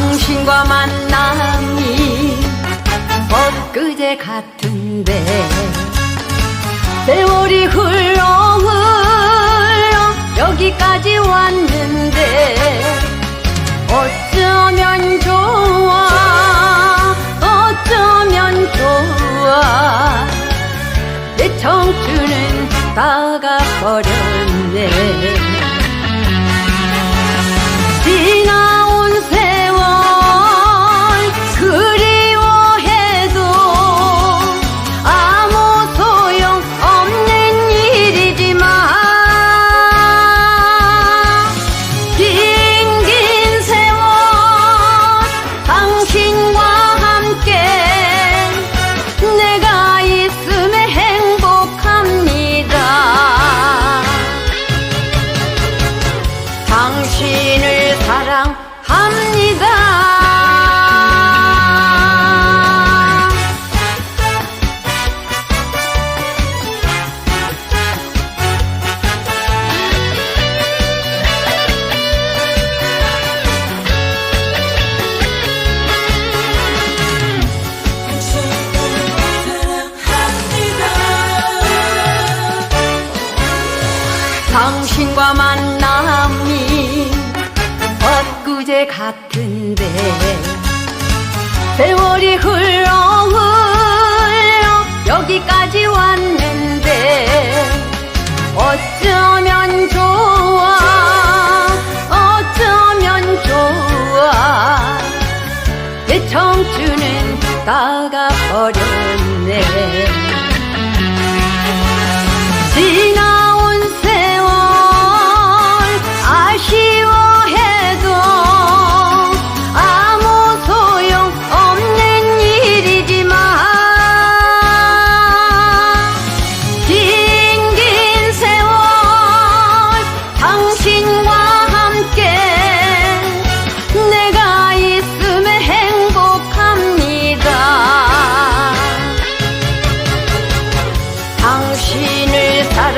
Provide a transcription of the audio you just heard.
당신과 만남이 엊그제 같은데 세월이 흘러 흘러 여기까지 왔는데 어쩌면 좋아 어쩌면 좋아. 내 청춘은 다가버렸네. 사랑합니다. 당신과 엊 그제 같은데 세월이 흘